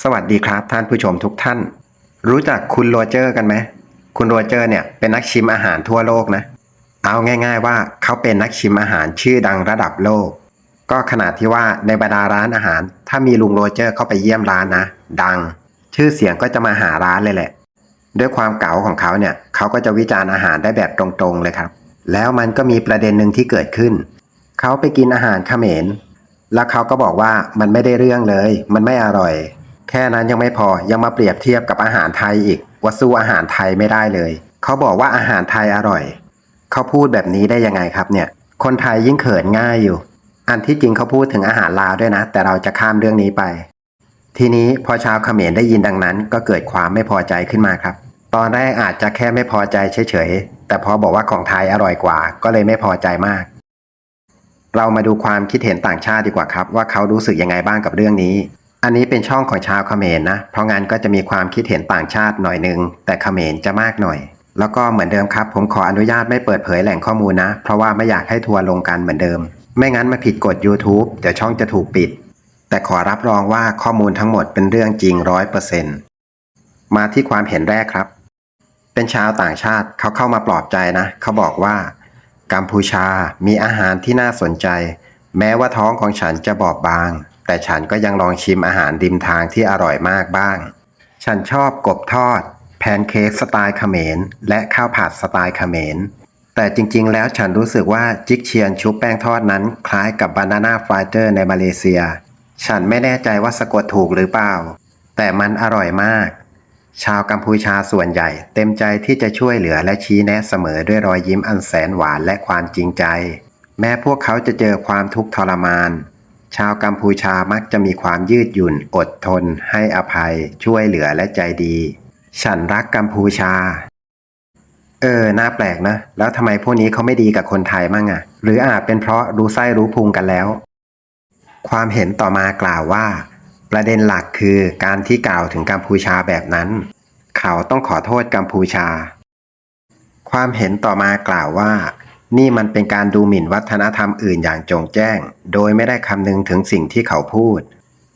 สวัสดีครับท่านผู้ชมทุกท่าน รู้จักคุณโรเจอร์กันไหมคุณโรเจอร์เนี่ยเป็นนักชิมอาหารทั่วโลกนะ เอาง่าย ๆ ว่าเขาเป็นนักชิมอาหารชื่อดังระดับโลก ก็ขนาดที่ว่าในบรรดาร้านอาหาร ถ้ามีลุงโรเจอร์เข้าไปเยี่ยมร้านนะ ดัง ชื่อเสียงก็จะมาหาร้านเลยแหละ ด้วยความเก๋าของเขาเนี่ยเขาก็จะวิจารณ์อาหารได้แบบตรงๆเลยครับ แล้วมันก็มีประเด็นหนึ่งที่เกิดขึ้น เขาไปกินอาหารเขมรแล้วเขาก็บอกว่ามันไม่ได้เรื่องเลย มันไม่อร่อย แค่นั้นยังไม่พอยังมาเปรียบเทียบกับอาหารไทยอีก ว่าสู้อาหารไทยไม่ได้เลย เขาบอกว่าอาหารไทยอร่อย เขาพูดแบบนี้ได้ยังไงครับเนี่ย คนไทยยิ่งเขินง่ายอยู่ อันที่จริงเขาพูดถึงอาหารลาวด้วยนะ แต่เราจะข้ามเรื่องนี้ไป ทีนี้พอชาวเขมรได้ยินดังนั้น ก็เกิดความไม่พอใจขึ้นมาครับ ตอนแรกอาจจะแค่ไม่พอใจเฉยๆแต่พอบอกว่าของไทยอร่อยกว่า ก็เลยไม่พอใจมาก เรามาดูความคิดเห็นต่างชาติดีกว่าครับ ว่าเขารู้สึกยังไงบ้างกับเรื่องนี้ อันนี้เป็นช่องของชาวเขมรนะ เพราะงั้นก็จะมีความคิดเห็นต่างชาติหน่อยนึง แต่เขมรจะมากหน่อย แล้วก็เหมือนเดิมครับ ผมขออนุญาตไม่เปิดเผยแหล่งข้อมูลนะ เพราะว่าไม่อยากให้ทัวร์ลงกันเหมือนเดิม ไม่งั้นมาผิดกฎ YouTube เดี๋ยวช่องจะถูกปิด แต่ขอรับรองว่าข้อมูลทั้งหมดเป็นเรื่องจริงร้อยเปอร์เซ็นต์มาที่ความเห็นแรกครับ เป็นชาวต่างชาติเขาเข้ามาปลอบใจนะ เขาบอกว่า กัมพูชามีอาหารที่น่าสนใจ แม้ว่าท้องของฉันจะบอบบาง แต่ฉันก็ยังลองชิมอาหารริมทางที่อร่อยมากบ้าง ฉันชอบกบทอด แพนเค้กสไตล์เขมร และข้าวผัดสไตล์เขมร แต่จริงๆ แล้วฉันรู้สึกว่าจิกเชียนชุบแป้งทอดนั้นคล้ายกับบานาน่าฟรายเตอร์ในมาเลเซีย ฉันไม่แน่ใจว่าสะกดถูกหรือเปล่า แต่มันอร่อยมาก ชาวกัมพูชาส่วนใหญ่ เต็มใจที่จะช่วยเหลือและชี้แนะเสมอด้วยรอยยิ้มอันแสนหวานและความจริงใจ แม้พวกเขาจะเจอความทุกข์ทรมาน ชาวกัมพูชามักจะมีความยืดหยุ่น อดทน ให้อภัย ช่วยเหลือและใจดี ฉันรักกัมพูชา เออ น่าแปลกนะ แล้วทำไมพวกนี้เขาไม่ดีกับคนไทยมั่งอะหรืออาจเป็นเพราะรู้ไส้รู้พุงกันแล้ว ความเห็นต่อมากล่าวว่า ประเด็นหลักคือการที่กล่าวถึงกัมพูชาแบบนั้น เขาต้องขอโทษกัมพูชา ความเห็นต่อมากล่าวว่า นี่มันเป็นการดูหมิ่นวัฒนธรรมอื่นอย่างจงแจ้ง โดยไม่ได้คำนึงถึงสิ่งที่เขาพูด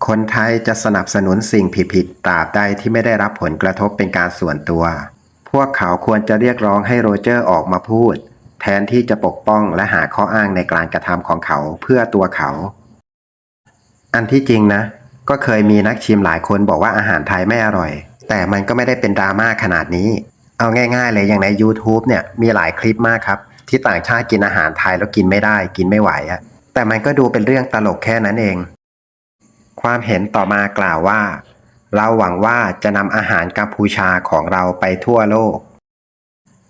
คนไทยจะสนับสนุนสิ่งผิดๆตราบใดที่ไม่ได้รับผลกระทบเป็นการส่วนตัว พวกเขาควรจะเรียกร้องให้โรเจอร์ออกมาพูด แทนที่จะปกป้องและหาข้ออ้างในการกระทำของเขาเพื่อตัวเขา อันที่จริงนะ ก็เคยมีนักชิมหลายคนบอกว่าอาหารไทยไม่อร่อย แต่มันก็ไม่ได้เป็นดราม่าขนาดนี้ เอาง่าย ๆ เลยอย่างใน YouTube เนี่ยมีหลายคลิปมากครับ ที่ต่างชาติกินอาหารไทยแล้วกินไม่ได้กินไม่ไหวอะแต่มันก็ดูเป็นเรื่องตลกแค่นั้นเอง ความเห็นต่อมากล่าวว่า เราหวังว่าจะนำอาหารกัมพูชาของเราไปทั่วโลก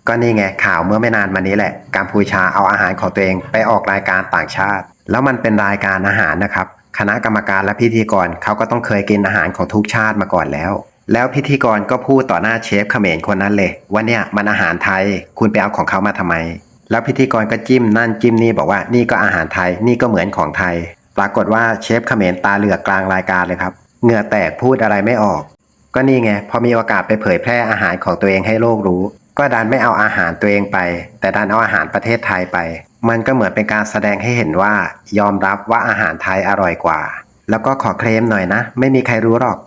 ก็นี่ไงข่าวเมื่อไม่นานมานี้แหละกัมพูชาเอาอาหารของตัวเองไปออกรายการต่างชาติ แล้วมันเป็นรายการอาหารนะครับ คณะกรรมการและพิธีกรเขาก็ต้องเคยกินอาหารของทุกชาติมาก่อนแล้วแล้วพิธีกรก็พูดต่อหน้าเชฟเขมรคนนั้นเลยว่าเนี่ยมันอาหารไทย คุณไปเอาของเขามาทำไม แล้วพิธีกรก็จิ้มนั่นจิ้มนี่บอกว่านี่ก็อาหารไทยนี่ก็เหมือนของไทย ปรากฏว่าเชฟเขมรตาเหลือกกลางรายการเลยครับเหงื่อแตกพูดอะไรไม่ออก ก็นี่ไงพอมีโอกาสไปเผยแพร่อาหารของตัวเองให้โลกรู้ ก็ดันไม่เอาอาหารตัวเองไป แต่ดันเอาอาหารประเทศไทยไป มันก็เหมือนเป็นการแสดงให้เห็นว่า ยอมรับว่าอาหารไทยอร่อยกว่า แล้วก็ขอเคลมหน่อยนะ ไม่มีใครรู้หรอก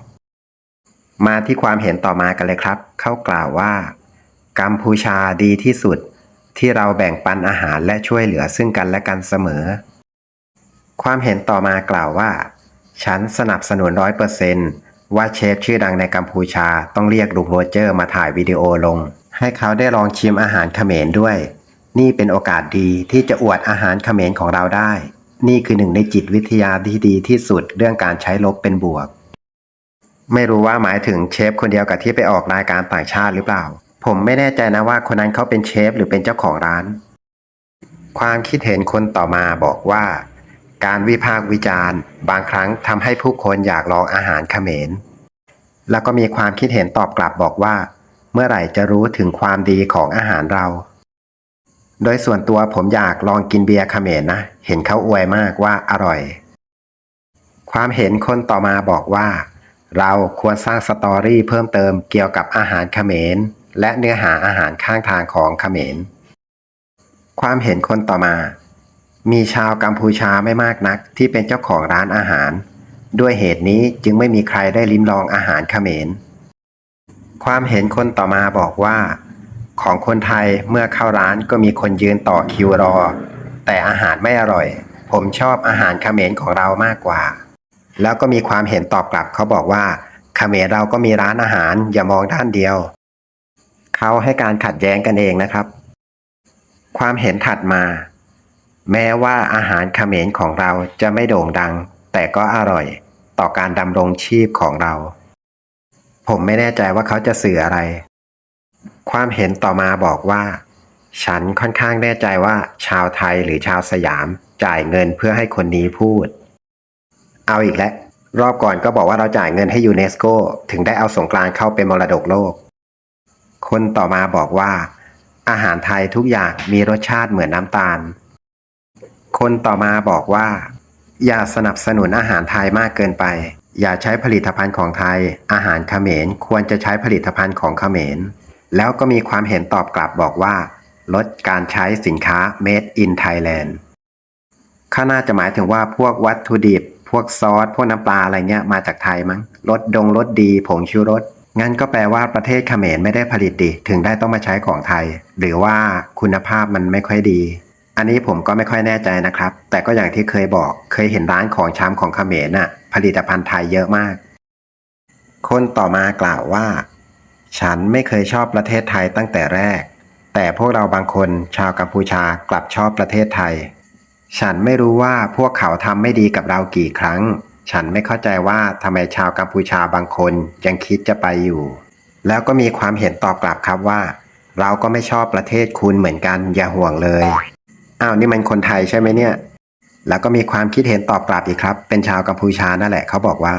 มาที่ความเห็นต่อมากันเลยครับ เขากล่าวว่ากัมพูชาดีที่สุด ที่เราแบ่งปันอาหารและช่วยเหลือซึ่งกันและกันเสมอ ความเห็นต่อมากล่าวว่า ฉันสนับสนุนร้อยเปอร์เซนว่าเชฟชื่อดังในกัมพูชาต้องเรียกลุงโรเจอร์มาถ่ายวิดีโอลง ให้เขาได้ลองชิมอาหารเขมรด้วย นี่เป็นโอกาสดีที่จะอวดอาหารเขมรของเราได้ นี่คือหนึ่งในจิตวิทยาที่ดีที่สุดเรื่องการใช้ลบเป็นบวก ไม่รู้ว่าหมายถึงเชฟคนเดียวกับที่ไปออกรายการต่างชาติหรือเปล่า ผมไม่แน่ใจนะว่าคนนั้นเขาเป็นเชฟหรือเป็นเจ้าของร้าน ความคิดเห็นคนต่อมาบอกว่า การวิพากษ์วิจารณ์ บางครั้งทำให้ผู้คนอยากลองอาหารเขมร แล้วก็มีความคิดเห็นตอบกลับบอกว่า เมื่อไหร่จะรู้ถึงความดีของอาหารเรา โดยส่วนตัวผมอยากลองกินเบียร์เขมรนะ เห็นเขาอวยมากว่าอร่อย ความเห็นคนต่อมาบอกว่า เราควรสร้างสตอรี่เพิ่มเติมเกี่ยวกับอาหารเขมร และเนื้อหาอาหารข้างทางของเขมร ความเห็นคนต่อมา มีชาวกัมพูชาไม่มากนักที่เป็นเจ้าของร้านอาหาร ด้วยเหตุนี้จึงไม่มีใครได้ลิ้มลองอาหารเขมร ความเห็นคนต่อมาบอกว่า ของคนไทยเมื่อเข้าร้านก็มีคนยืนต่อคิวรอ แต่อาหารไม่อร่อย ผมชอบอาหารเขมรของเรามากกว่า แล้วก็มีความเห็นตอบกลับเขาบอกว่าเขมรเราก็มีร้านอาหารอย่ามองด้านเดียว เขาให้การขัดแย้งกันเองนะครับ ความเห็นถัดมา แม้ว่าอาหารเขมรของเราจะไม่โด่งดัง แต่ก็อร่อยต่อการดำรงชีพของเรา ผมไม่แน่ใจว่าเขาจะสื่ออะไร ความเห็นต่อมาบอกว่า ฉันค่อนข้างแน่ใจว่าชาวไทยหรือชาวสยามจ่ายเงินเพื่อให้คนนี้พูด เอาอีกแล้วรอบก่อนก็บอกว่าเราจ่ายเงินให้ยูเนสโก ถึงได้เอาสงกรานเข้าเป็นมรดกโลก คนต่อมาบอกว่า อาหารไทยทุกอย่างมีรสชาติเหมือนน้ำตาล คนต่อมาบอกว่า อย่าสนับสนุนอาหารไทยมากเกินไป อย่าใช้ผลิตภัณฑ์ของไทย อาหารเขมรควรจะใช้ผลิตภัณฑ์ของเขมร แล้วก็มีความเห็นตอบกลับบอกว่า ลดการใช้สินค้า made in Thailand ข้าน่าจะหมายถึงว่าพวกวัตถุดิบ พวกซอส พวกน้ำปลาอะไรเงี้ยมาจากไทยมั้งรสดงรสดีผงชูรส งั้นก็แปลว่าประเทศเขมรไม่ได้ผลิตดิถึงได้ต้องมาใช้ของไทย หรือว่าคุณภาพมันไม่ค่อยดี อันนี้ผมก็ไม่ค่อยแน่ใจนะครับ แต่ก็อย่างที่เคยบอกเคยเห็นร้านของชำของเขมรน่ะ ผลิตภัณฑ์ไทยเยอะมาก คนต่อมากล่าวว่า ฉันไม่เคยชอบประเทศไทยตั้งแต่แรก แต่พวกเราบางคนชาวกัมพูชากลับชอบประเทศไทย ฉันไม่รู้ว่าพวกเขาทำไม่ดีกับเรากี่ครั้ง ฉันไม่เข้าใจว่าทำไมชาวกัมพูชาบางคนยังคิดจะไปอยู่ แล้วก็มีความเห็นตอบกลับครับว่า เราก็ไม่ชอบประเทศคุณเหมือนกันอย่าห่วงเลยอ้าวนี่มันคนไทยใช่ไหมเนี่ย แล้วก็มีความคิดเห็นตอบกลับอีกครับ เป็นชาวกัมพูชานั่นแหละเขาบอกว่า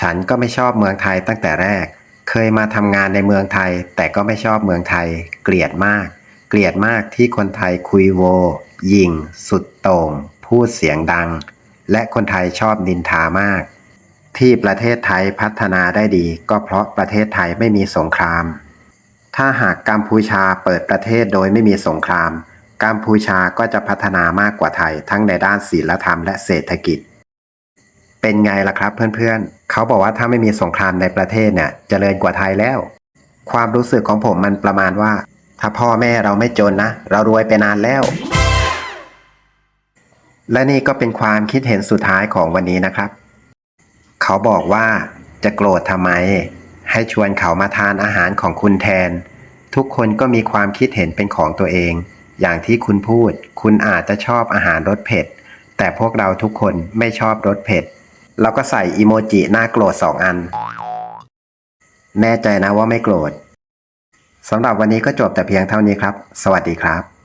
ฉันก็ไม่ชอบเมืองไทยตั้งแต่แรก เคยมาทำงานในเมืองไทย แต่ก็ไม่ชอบเมืองไทย เกลียดมาก เกลียดมากที่คนไทยคุยโว ยิง สุดโต่งพูดเสียงดัง และคนไทยชอบนินทามาก ที่ประเทศไทยพัฒนาได้ดี ก็เพราะประเทศไทยไม่มีสงคราม ถ้าหากกัมพูชาเปิดประเทศโดยไม่มีสงคราม กัมพูชาก็จะพัฒนามากกว่าไทย ทั้งในด้านศีลธรรมและเศรษฐกิจ เป็นไงล่ะครับเพื่อนๆ เขาบอกว่าถ้าไม่มีสงครามในประเทศเนี่ยเจริญกว่าไทยแล้ว ความรู้สึกของผมมันประมาณว่า ถ้าพ่อแม่เราไม่จนนะ เรารวยไปนานแล้ว และนี่ก็เป็นความคิดเห็นสุดท้ายของวันนี้นะครับ เขาบอกว่าจะโกรธทำไม ให้ชวนเขามาทานอาหารของคุณแทน ทุกคนก็มีความคิดเห็นเป็นของตัวเอง อย่างที่คุณพูด คุณอาจจะชอบอาหารรสเผ็ด แต่พวกเราทุกคนไม่ชอบรสเผ็ด แล้วก็ใส่อีโมจิหน้าโกรธสองอัน แน่ใจนะว่าไม่โกรธสำหรับวันนี้ก็จบแต่เพียงเท่านี้ครับ สวัสดีครับ